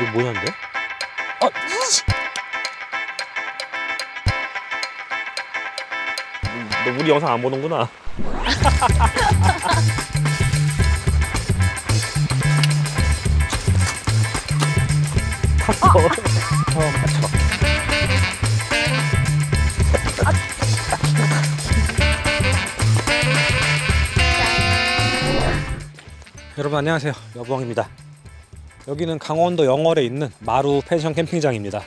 이거 뭐냐는데? 아! 씨! 너 우리 영상 안 보는구나. 탔어. 어, 맞춰. 여러분 안녕하세요. 여부왕입니다. 여기는 강원도 영월에 있는 마루 펜션 캠핑장입니다.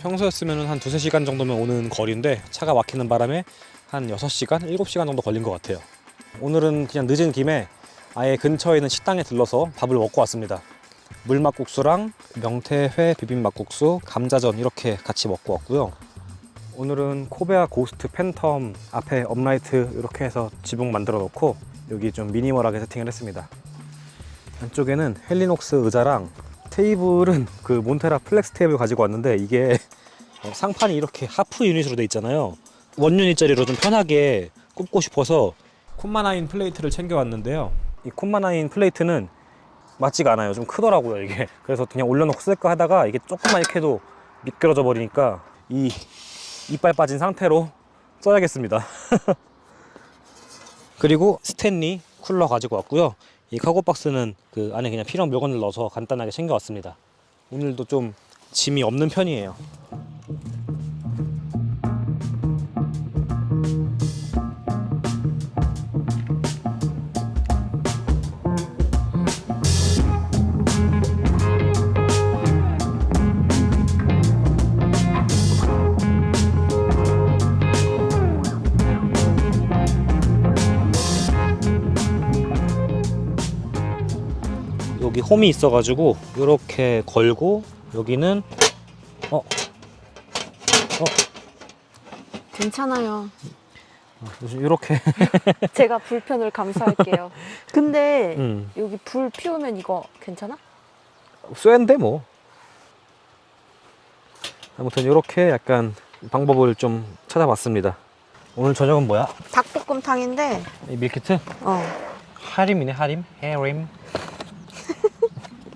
평소였으면 한 두세 시간 정도면 오는 거리인데 차가 막히는 바람에 한 6시간, 7시간 정도 걸린 것 같아요. 오늘은 그냥 늦은 김에 아예 근처에 있는 식당에 들러서 밥을 먹고 왔습니다. 물막국수랑 명태회 비빔막국수, 감자전 이렇게 같이 먹고 왔고요. 오늘은 코베아 고스트 팬텀 앞에 업라이트 이렇게 해서 지붕 만들어 놓고 여기 좀 미니멀하게 세팅을 했습니다. 안쪽에는 헬리녹스 의자랑 테이블은 그 몬테라 플렉스 테이블 가지고 왔는데 이게 어, 상판이 이렇게 하프 유닛으로 돼 있잖아요. 원 유닛 짜리로 좀 편하게 굽고 싶어서 콤마나인 플레이트를 챙겨왔는데요. 이 콤마나인 플레이트는 맞지가 않아요. 좀 크더라고요 이게. 그래서 그냥 올려놓고 쓸까 하다가 이게 조금만 이렇게 해도 미끄러져 버리니까 이 이빨 빠진 상태로 써야겠습니다. 그리고 스탠리 쿨러 가지고 왔고요. 이 카고 박스는 그 안에 그냥 필요한 물건을 넣어서 간단하게 챙겨왔습니다. 오늘도 좀 짐이 없는 편이에요. 여기 홈이 있어가지고 이렇게 걸고 여기는 어, 어, 괜찮아요. 이렇게 제가 불편을 감수할게요. 근데 음, 여기 불 피우면 이거 괜찮아? 쇠인데 뭐. 아무튼 이렇게 약간 방법을 좀 찾아봤습니다. 오늘 저녁은 뭐야? 닭볶음탕인데, 이 밀키트? 어. 하림이네 하림? 해림?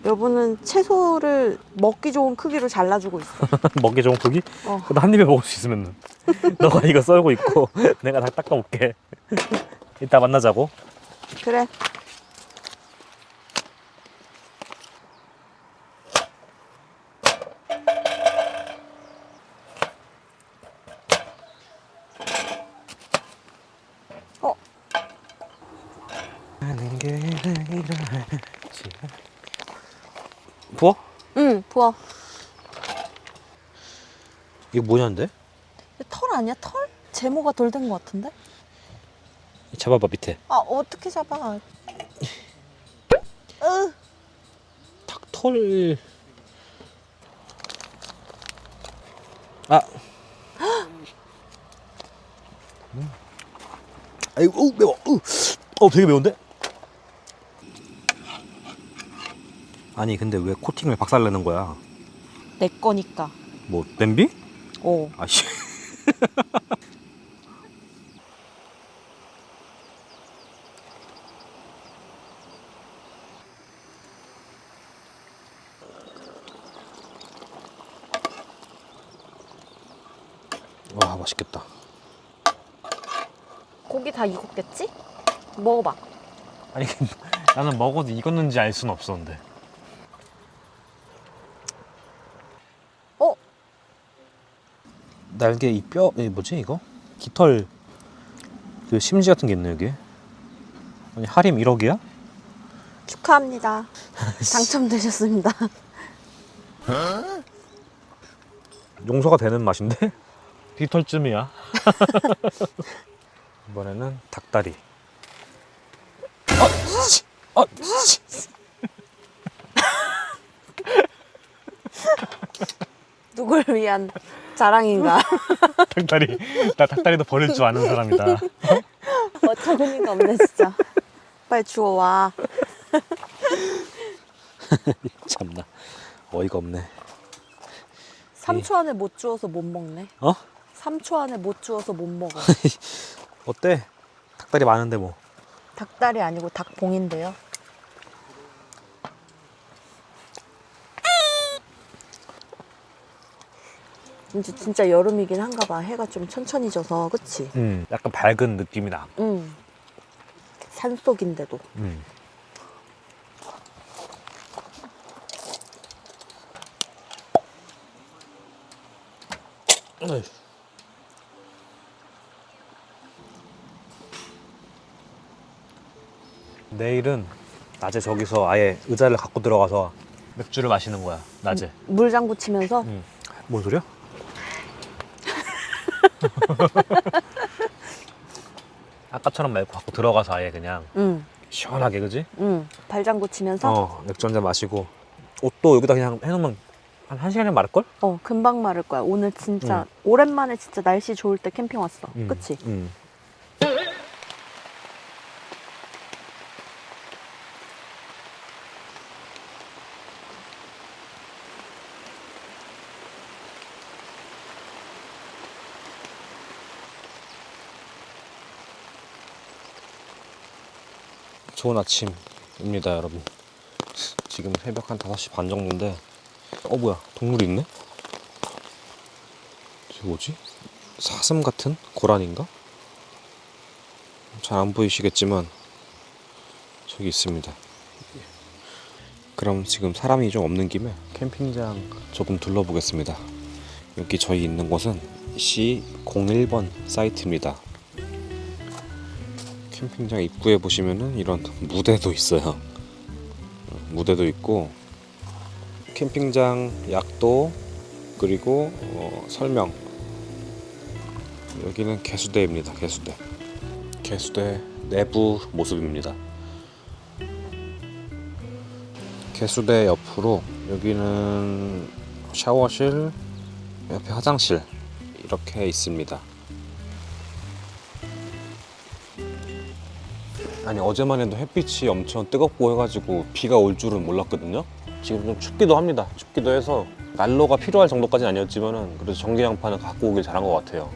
여보는 채소를 먹기 좋은 크기로 잘라주고 있어. 먹기 좋은 고기? 어. 그래도 한 입에 먹을 수 있으면 너가 이거 썰고 있고 내가 다 닦아올게 이따 만나자고 그래. 어, 하는 게 아니라 부어? 응, 부어. 이거 뭐냐는데? 털 아니야? 털? 제모가 덜 된 것 같은데? 잡아봐 밑에 아, 어떻게 잡아? 으, 닭털 아 음. 아이고 어, 매워 어, 어 되게 매운데? 아니 근데 왜 코팅을 박살내는 거야 내 거니까. 뭐 냄비? 오. 아씨 와 맛있겠다 고기 다 익었겠지? 먹어봐. 아니 나는 먹어도 익었는지 알 수는 없었는데 날개 이 뼈 이 뭐지 이거 깃털 그 심지 같은 게 있네 여기 아니 하림 1억이야? 축하합니다. 당첨되셨습니다. 용서가 되는 맛인데 깃털쯤이야 이번에는 닭다리 아, 씨. 아, 씨. 누굴 위한 자랑인가? 닭다리 나 닭다리도 버릴 줄 아는 사람이다 어처구니가 없네 진짜. 빨리 주워와. 참나 어이가 없네 3초 안에 못 주워서 못 먹네. 어? 3초 안에 못 주워서 못 먹어. 어때? 닭다리 많은데 뭐 닭다리 아니고 닭봉인데요. 진짜 진짜 여름이긴 한가 봐. 해가 좀 천천히 져서 그치? 음, 약간 밝은 느낌이 나. 응. 산속인데도. 음. 어이. 내일은 낮에 저기서 아예 의자를 갖고 들어가서 맥주를 마시는 거야 낮에. 물장구 치면서 응. 뭔 소리야? 아까처럼 말고 갖고 들어가서 아예 그냥 응. 시원하게 그지? 응. 발장구 치면서 어 맥주 한잔 마시고 옷도 여기다 그냥 해놓으면 한 1시간이면 마를 걸? 어, 금방 마를 거야. 오늘 진짜 오랜만에 진짜 날씨 좋을 때 캠핑 왔어. 음, 그치? 음. 좋은 아침입니다, 여러분. 지금 새벽 한 5시 반 정도인데, 어, 뭐야, 동물이 있네? 저게 뭐지? 사슴 같은 고란인가? 잘 안 보이시겠지만 저기 있습니다. 그럼 지금 사람이 좀 없는 김에 캠핑장 조금 둘러보겠습니다. 여기 저희 있는 곳은 C01번 사이트입니다. 캠핑장 입구에 보시면은 이런 무대도 있어요. 무대도 있고 캠핑장 약도 그리고 어, 설명 여기는 개수대입니다. 개수대. 개수대 내부 모습입니다. 개수대 옆으로 여기는 샤워실, 옆에 화장실 이렇게 있습니다. 아니 어제만 해도 햇빛이 엄청 뜨겁고 해가지고 비가 올 줄은 몰랐거든요. 지금 좀 춥기도 합니다. 춥기도 해서 난로가 필요할 정도까지는 아니었지만은 그래도 전기장판을 갖고 오길 잘한 것 같아요.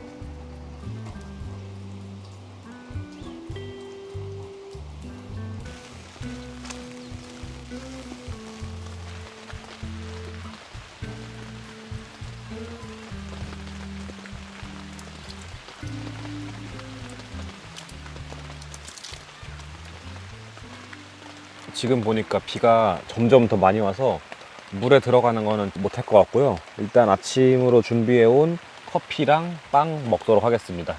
지금 보니까 비가 점점 더 많이 와서 물에 들어가는 거는 못할 것 같고요. 일단 아침으로 준비해 온 커피랑 빵 먹도록 하겠습니다.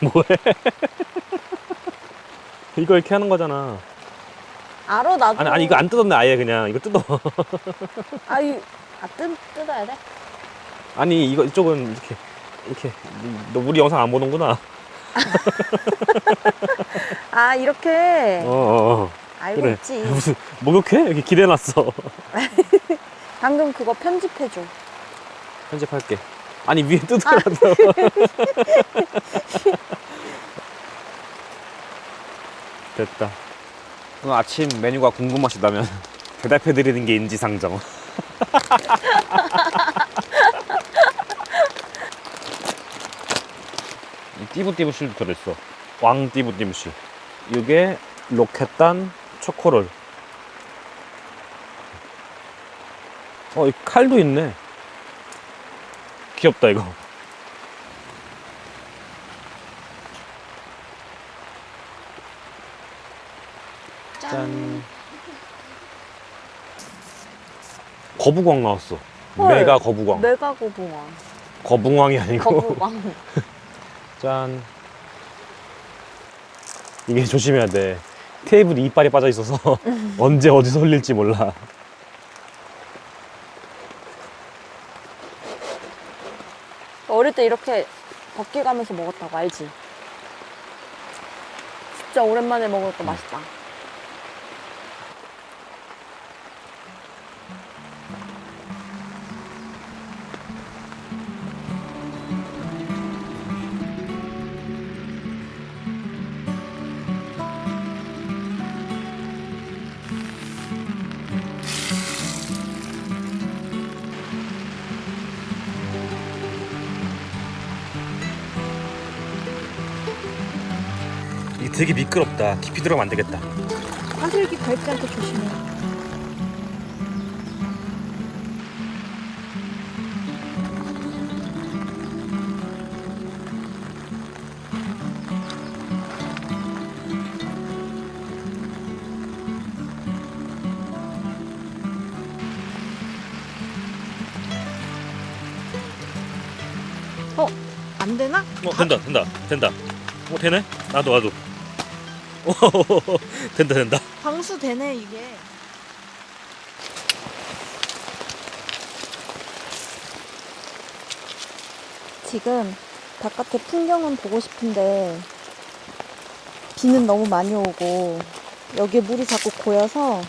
뭐해? 이거 이렇게 하는 거잖아. 알아 나도. 아니, 아니 이거 안 뜯었네 아예 그냥 이거 뜯어. 아유, 아 뜯, 뜯어야 돼? 아니 이거 이쪽은 이렇게 이렇게 너 우리 영상 안 보는구나. 아 이렇게 어, 어, 어. 알고 그래. 있지. 무슨 목욕해? 여기 기대놨어. 방금 그거 편집해줘. 편집할게. 아니 위에 뜯으라도. 됐다. 오늘 아침 메뉴가 궁금하시다면 대답해드리는 게 인지상정. 이 띠부띠부실도 들어있어. 왕 띠부띠부실. 이게 로켓단 초코롤. 어, 이 칼도 있네. 귀엽다 이거. 짠. 거북왕 나왔어. 헐. 메가 거북왕. 메가 고붕어. 거북왕이 아니고. 거북왕. 짠. 이게 조심해야 돼. 테이블이 이빨이 빠져 있어서 언제 어디서 흘릴지 몰라. 어릴 때 이렇게 벗기 가면서 먹었다고 알지? 진짜 오랜만에 먹으니까 맛있다. 되게 미끄럽다. 깊이 들어가면 안 되겠다. 하슬기 밟지 않게 조심해. 어, 안 되나? 어 된다 된다 된다. 어 되네? 나도 나도. 오 된다 된다. 방수 되네 이게. 지금 바깥에 풍경은 보고 싶은데 비는 너무 많이 오고 여기에 물이 자꾸 고여서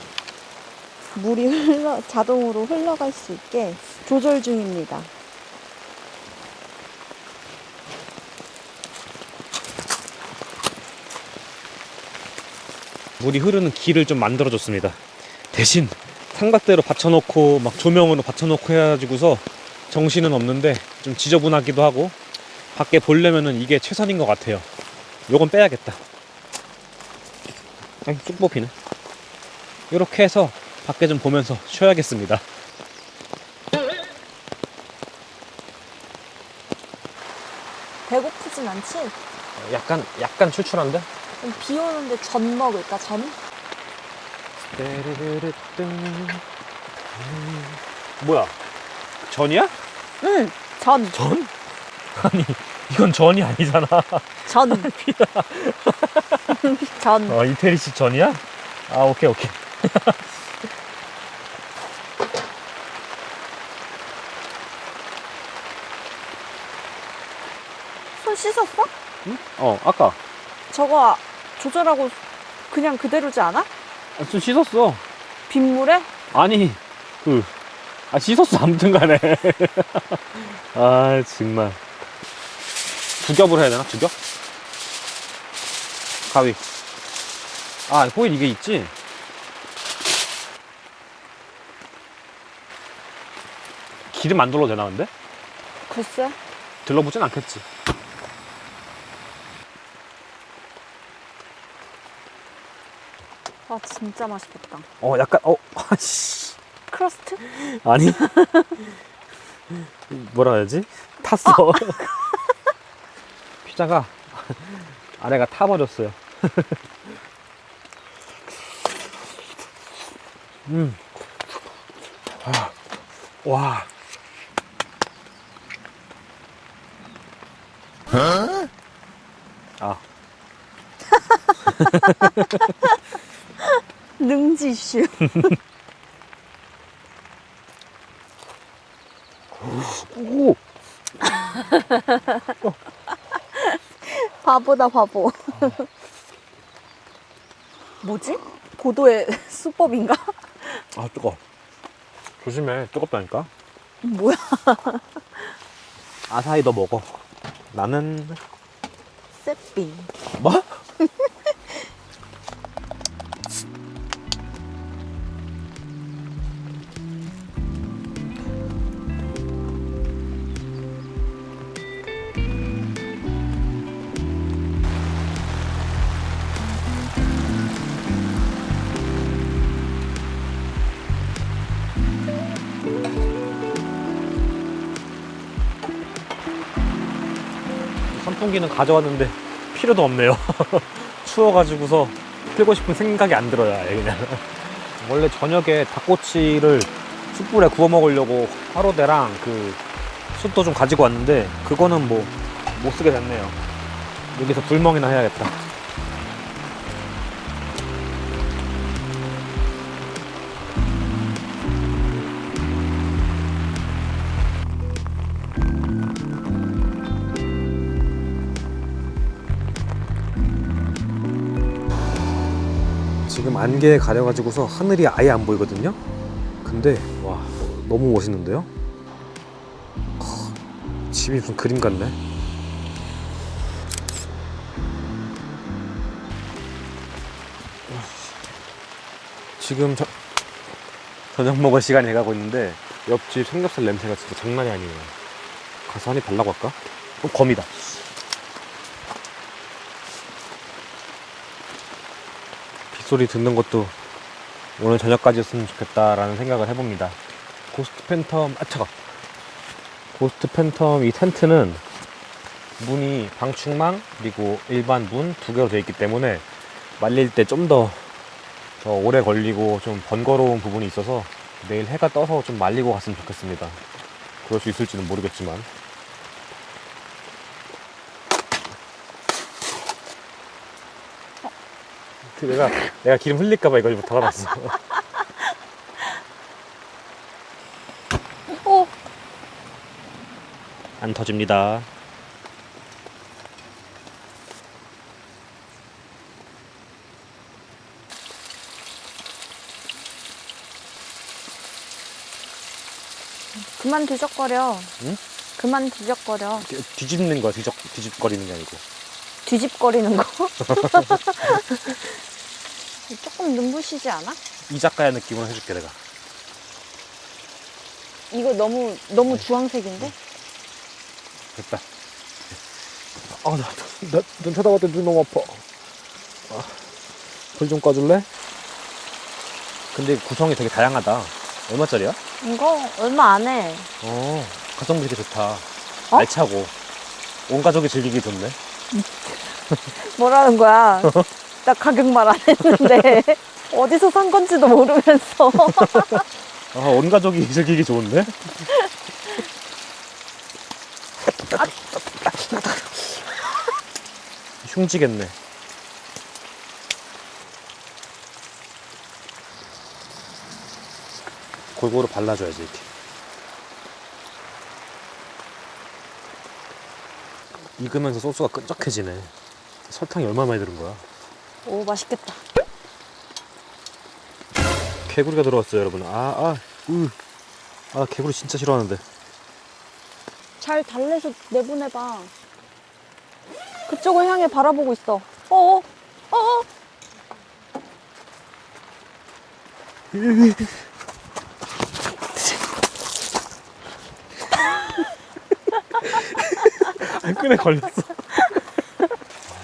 물이 흘러 자동으로 흘러갈 수 있게 조절 중입니다. 물이 흐르는 길을 좀 만들어줬습니다. 대신 삼각대로 받쳐놓고 막 조명으로 받쳐놓고 해가지고서 정신은 없는데 좀 지저분하기도 하고 밖에 보려면은 이게 최선인 것 같아요. 요건 빼야겠다. 아니, 쭉 뽑히네. 이렇게 해서 밖에 좀 보면서 쉬어야겠습니다. 배고프진 않지? 약간 약간 출출한데? 그럼 비 오는데 전 먹을까 전? 뭐야? 전이야? 응, 전, 전? 아니 이건 전이 아니잖아. 전. 전. 어 이태리식 전이야? 아 오케이 오케이. 손 씻었어? 어 아까 저거 조절하고 그냥 그대로지 않아? 좀 씻었어. 빗물에? 아니 그 아 씻었어 아무튼 간에. 아 정말. 두 겹을 해야 되나? 두 겹? 가위. 아 호일 이게 있지? 기름 안 둘러도 되나 근데? 글쎄. 들러보진 않겠지. 와, 진짜 맛있겠다. 어 약간 어 아씨. 크러스트? 아니. 뭐라 해야지? 탔어 피자가 아래가 타버렸어요. 음. 아, 와. 아, 능지슈. 오, 바보다, 바보. 뭐지? 고도의 수법인가? 아 뜨거. 조심해, 뜨겁다니까. 뭐야? 아사히 너 먹어. 나는 세빙. 뭐? 선풍기는 가져왔는데 필요도 없네요. 추워가지고서 틀고 싶은 생각이 안 들어요, 그냥. 원래 저녁에 닭꼬치를 숯불에 구워 먹으려고 화로대랑 그 숯도 좀 가지고 왔는데 그거는 뭐 못 쓰게 됐네요. 여기서 불멍이나 해야겠다. 지금 안개에 가려가지고서 하늘이 아예 안 보이거든요. 근데 와 너무 멋있는데요? 하, 집이 무슨 그림 같네. 지금 저, 저녁 먹을 시간이 돼가고 있는데 옆집 삼겹살 냄새가 진짜 장난이 아니에요. 가서 한입 달라고 할까? 어, 거미다. 목소리 듣는 것도 오늘 저녁까지였으면 좋겠다라는 생각을 해봅니다. 고스트 팬텀, 아, 차가. 고스트 팬텀 이 텐트는 문이 방충망 그리고 일반 문 두 개로 되어 있기 때문에 말릴 때 좀 더 더 오래 걸리고 좀 번거로운 부분이 있어서 내일 해가 떠서 좀 말리고 갔으면 좋겠습니다. 그럴 수 있을지는 모르겠지만. 내가 내가 기름 흘릴까봐 이걸 좀 닫아놨어. 오! 안 터집니다. 그만 뒤적거려. 응? 그만 뒤적거려. 뒤- 뒤집는 거야, 뒤적 뒤집거리는 게 아니고. 뒤집거리는 거. 조금 눈부시지 않아? 이 작가의 느낌으로 해줄게 내가. 이거 너무 너무 주황색인데? 됐다. 아, 나, 나, 눈 쳐다봤더니 눈 너무 아파. 아, 불좀 꺼줄래? 근데 구성이 되게 다양하다. 얼마짜리야? 이거 얼마 안 해. 어, 가성비 되게 좋다. 어? 알차고. 온 가족이 즐기기 좋네. 뭐라는 거야? 나 가격 말 안 했는데 어디서 산 건지도 모르면서 아, 온 가족이 즐기기 좋은데? 흉지겠네. 골고루 발라줘야지 이렇게. 익으면서 소스가 끈적해지네. 설탕이 얼마 많이 들은 거야? 오 맛있겠다. 개구리가 들어왔어요, 여러분. 아, 아, 으. 아, 개구리 진짜 싫어하는데. 잘 달래서 내보내봐. 그쪽을 향해 바라보고 있어. 어어 어어 끈에 걸렸어.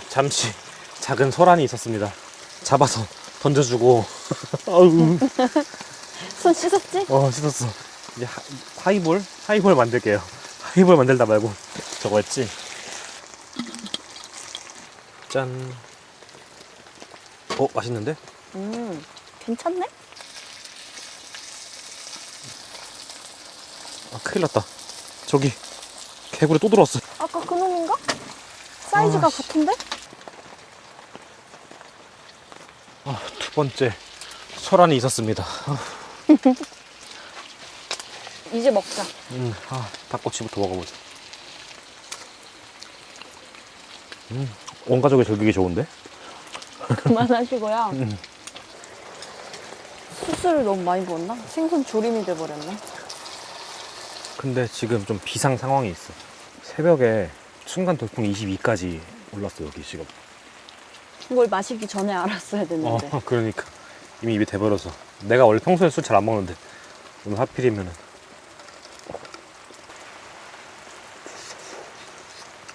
잠시 작은 소란이 있었습니다. 잡아서 던져주고. 아우, 손 씻었지? 어, 씻었어. 이제 하, 하이볼? 하이볼 만들게요. 하이볼 만들다 말고 저거 했지. 짠. 어, 맛있는데? 음 괜찮네. 아, 큰일 났다. 저기, 개구리 또 들어왔어. 아까 그 놈인가? 사이즈가 아, 씨. 같은데? 아, 두 번째 소란이 있었습니다. 아, 이제 먹자. 음, 아, 닭꼬치부터 먹어보자. 음, 온 가족이 즐기기 좋은데? 그만하시고요. 음. 수술을 너무 많이 부었나? 생선 조림이 돼버렸네. 근데 지금 좀 비상 상황이 있어. 새벽에 순간 돌풍 22까지 올랐어 여기 지금. 이걸 마시기 전에 알았어야 어, 됐는데. 그러니까 이미 입이 돼버려서. 내가 원래 평소에 술 잘 안 먹는데 오늘 하필이면은.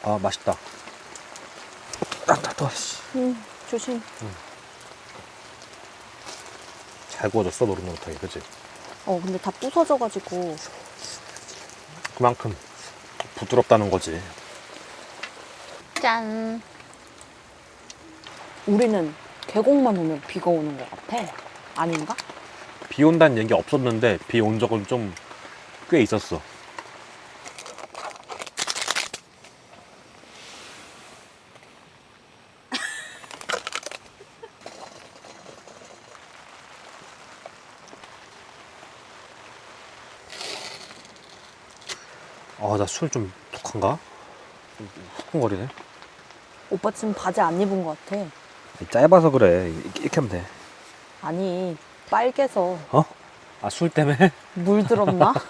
아 맛있다. 아, 따뜻하 씨. 음, 조심. 잘 구워졌어 노릇노릇하게, 그치? 어, 근데 다 부서져가지고. 그만큼 부드럽다는 거지. 짠. 우리는 계곡만 오면 비가 오는 것 같아. 아닌가? 비 온다는 얘기 없었는데 비 온 적은 좀 꽤 있었어. 아, 나 술 좀 독한가? 좀 후끈거리네. 오빠 지금 바지 안 입은 것 같아. 짧아서 그래. 이렇게, 이렇게 하면 돼. 아니, 빨개서 어? 아, 술 때문에? 물 들었나?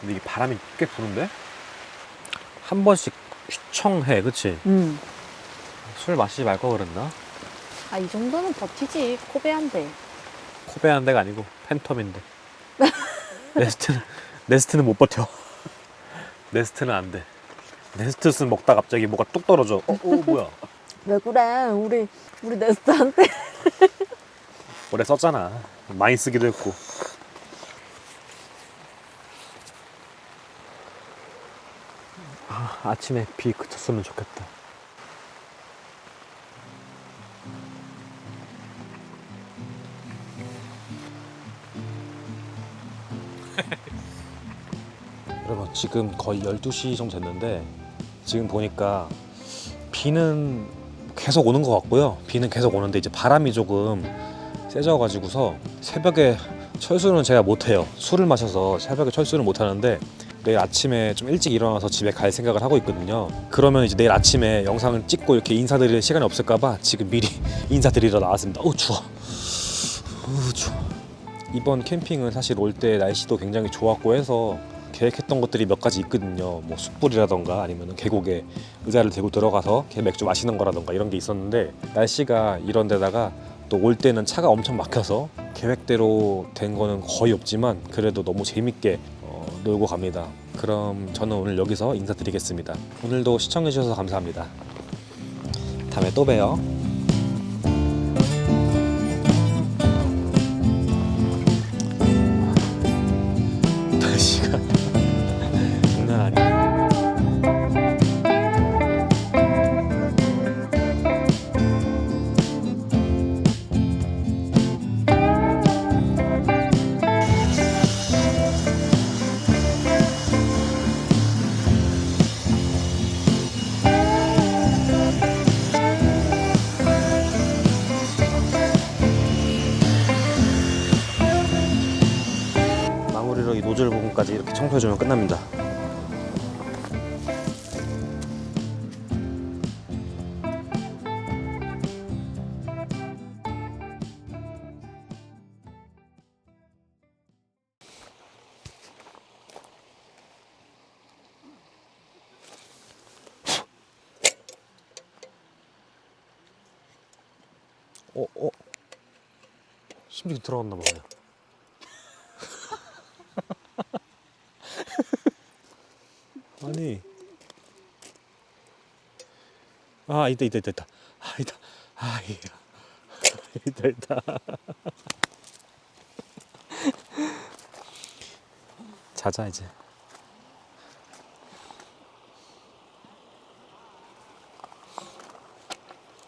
근데 이게 바람이 꽤 부는데? 한 번씩 휘청해, 그치? 음. 술 마시지 말거 그랬나? 아, 이 정도는 버티지. 코베한데. 코베한 데가 아니고 팬텀인데. 네스트는, 네스트는 못 버텨. 네스트는 안 돼. 네스트슨 먹다 갑자기 뭐가 뚝 떨어져. 어, 어 뭐야? 왜 그래? 우리 우리 네스트한테 오래 썼잖아. 많이 쓰기도 했고. 아, 아침에 비 그쳤으면 좋겠다. 지금 거의 12시 정도 됐는데 지금 보니까 비는 계속 오는 것 같고요. 비는 계속 오는데 이제 바람이 조금 세져가지고서 새벽에 철수는 제가 못해요. 술을 마셔서 새벽에 철수를 못하는데 내일 아침에 좀 일찍 일어나서 집에 갈 생각을 하고 있거든요. 그러면 이제 내일 아침에 영상을 찍고 이렇게 인사드릴 시간이 없을까봐 지금 미리 인사드리러 나왔습니다. 어 추워. 어 추워. 이번 캠핑은 사실 올 때 날씨도 굉장히 좋았고 해서 계획했던 것들이 몇 가지 있거든요. 뭐 숯불이라던가 아니면 계곡에 의자를 대고 들어가서 게 맥주 마시는 거라던가 이런 게 있었는데 날씨가 이런 데다가 또 올 때는 차가 엄청 막혀서 계획대로 된 거는 거의 없지만 그래도 너무 재밌게 어, 놀고 갑니다. 그럼 저는 오늘 여기서 인사드리겠습니다. 오늘도 시청해 주셔서 감사합니다. 다음에 또 봬요. 해주면 끝납니다. 어, 어. 심지어 들어갔나 봐요. 아니 아 있다 있다 있다 있다. 아 있다. 아 예. 있다 있다. 자자 이제